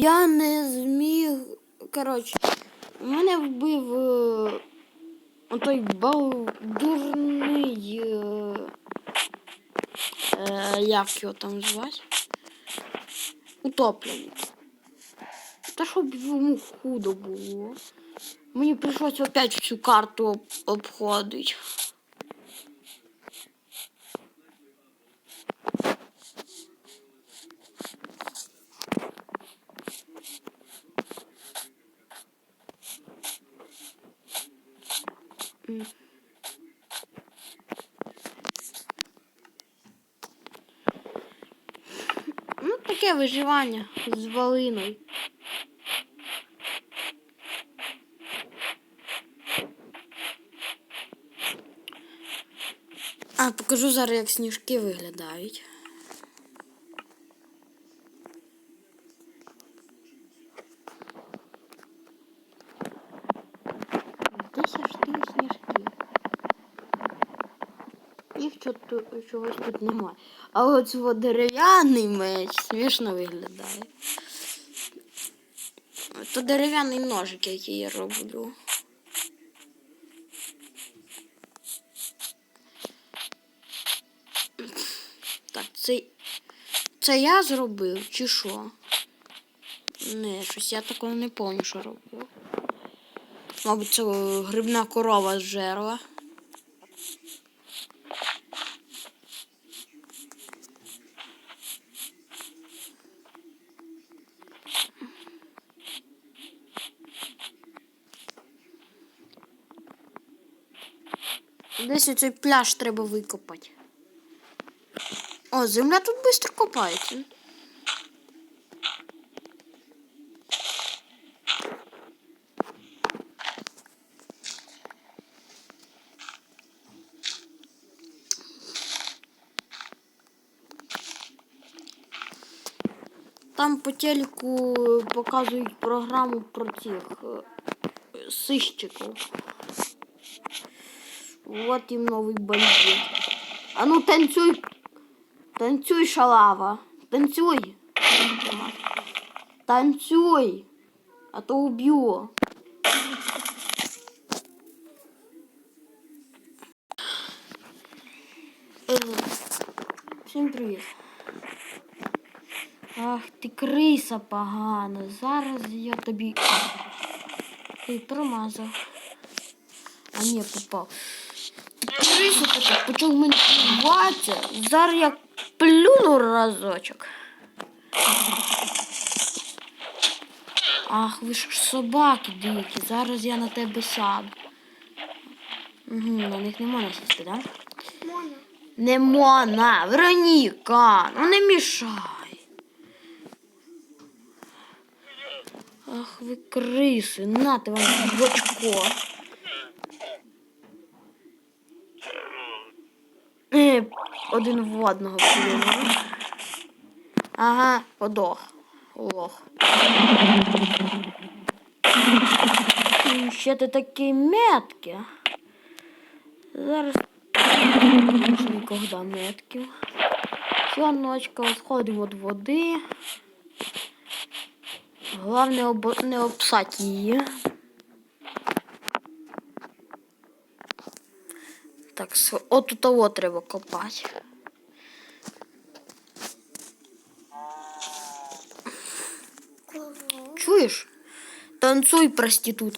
Я не зміг. Коротше, мене вбив е, отой балдурний. Е, е, як його там звати? Утопленець. Та щоб йому худо було. Мені прийшлося опять всю карту об- обходити. Ну, таке виживання з волиною. А, покажу зараз, як сніжки виглядають. Де ж ті сніжки? Їх чого- чогось тут немає. А от дерев'яний меч смішно виглядає. То дерев'яний ножик, який я роблю. Так, це, це я зробив чи що? Не, щось я такого не пам'ятаю, що робив. Мабуть, це грибна корова з жерла. Десь оцей пляж треба викопати. О, земля тут швидко копається. Там по телеку показують програму про цих е, сищиків. Вот им новый бандит. А ну танцуй. Танцуй, шалава. Танцуй. Танцуй. А то убью. Всім привіт. Ах, ти криса погана. Зараз я тобі. Ти промазав. А ні, попав. Криса така, почав мене плюватися. Зараз я плюну разочок. Ах, ви ж собаки дикі. Зараз я на тебе сяду. Угу, на них не можна сісти, так? Да? Моня. Не можна, Вероніка, ну не мішай. Ах, ви криси, нате вам в очко. Е, один в одного плюнув. Ага, подох. Лох. І Ще ти такі метки. Зараз ніколи метків. Все, ночка, сходимо від води. Головне об... не обсати її. Так, от у того треба копати. Чуєш? Танцуй, проститутка.